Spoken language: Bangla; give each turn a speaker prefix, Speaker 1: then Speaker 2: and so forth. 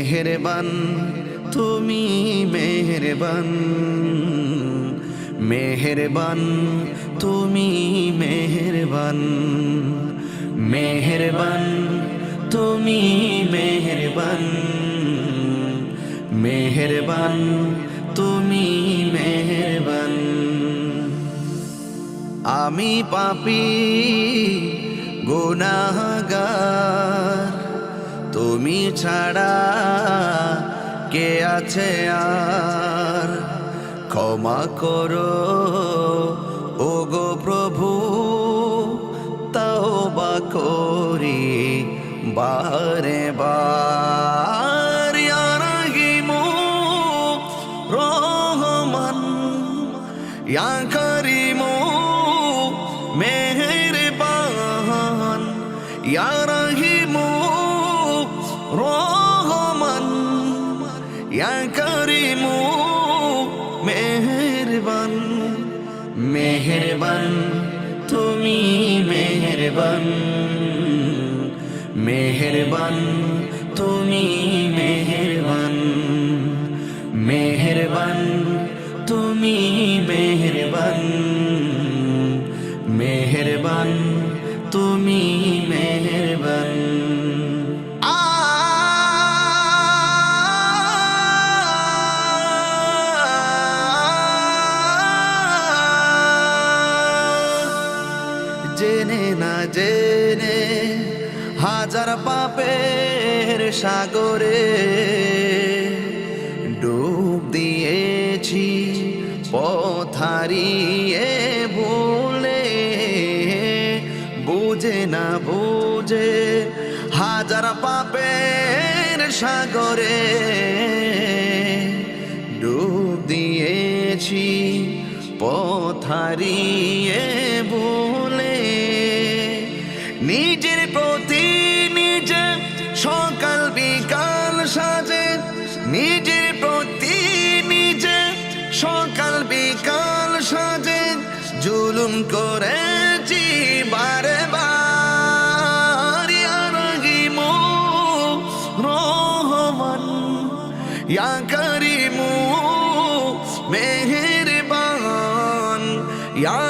Speaker 1: মেহেরবান, তুমি মেহেরবান। মেহেরবান, তুমি মেহেরবান। মেহেরবান, তুমি মেহেরবান। মেহেরবান, তুমি মেহেরবান। আমি পাপি, গুনাহগার। তুমি ছাড়া কে আছে আর? ক্ষমা করো ও গো প্রভু তাও বা করি বারে বার। ইয়া রাহিমু রহমান, ইয়া করিমু মেহেরবান। ইয়া রহিমু রহমান, ইয়া করিমু মেহেরবান মেহেরবান, তুমি মেহেরবান মেহেরবান, তুমি মেহেরবান মেহেরবান, তুমি মেহেরবান মেহেরবান, তুমি মেহেরবান। জেনে না জেনে হাজার পাপের সাগরে ডুব দিয়েছি পথারিয়ে ভুলে। বুঝে না বুঝে হাজার পাপের সাগরে ডুব দিয়েছি পথারিয়ে ভুলে। নিজের প্রতি নিজে সকাল বিকাল সাজে। নিজের প্রতি নিজে সকাল বিকাল সাজে। জুলুম করেছি বারে বার রহিমু রহমান, ইয়া করিমু মেহেরবান, ইয়া